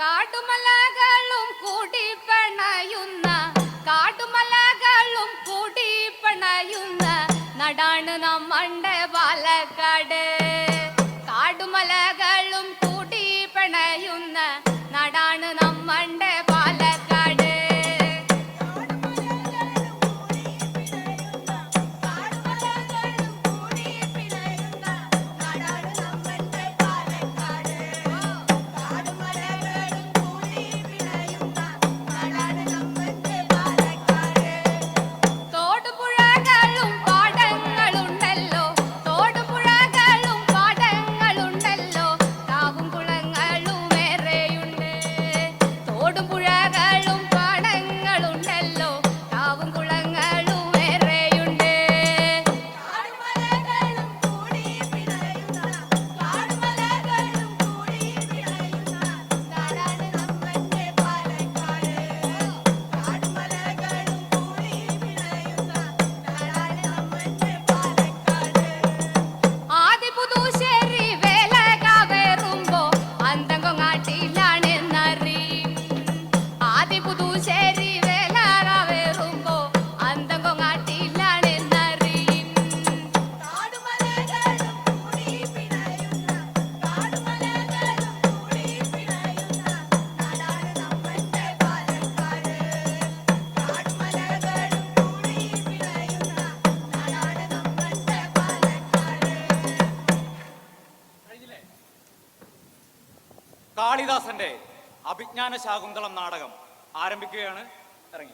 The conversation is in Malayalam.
കാട്ടുമലകളും കൂടി പണയുന്ന കാട്ടുമലകളും കൂടി പണയുന്ന നടാണ് നമ്മണ്ട് പാലക്കാട്. കാളിദാസന്റെ അഭിജ്ഞാന ശാകുന്തളം നാടകം ആരംഭിക്കുകയാണ്. ഇറങ്ങി.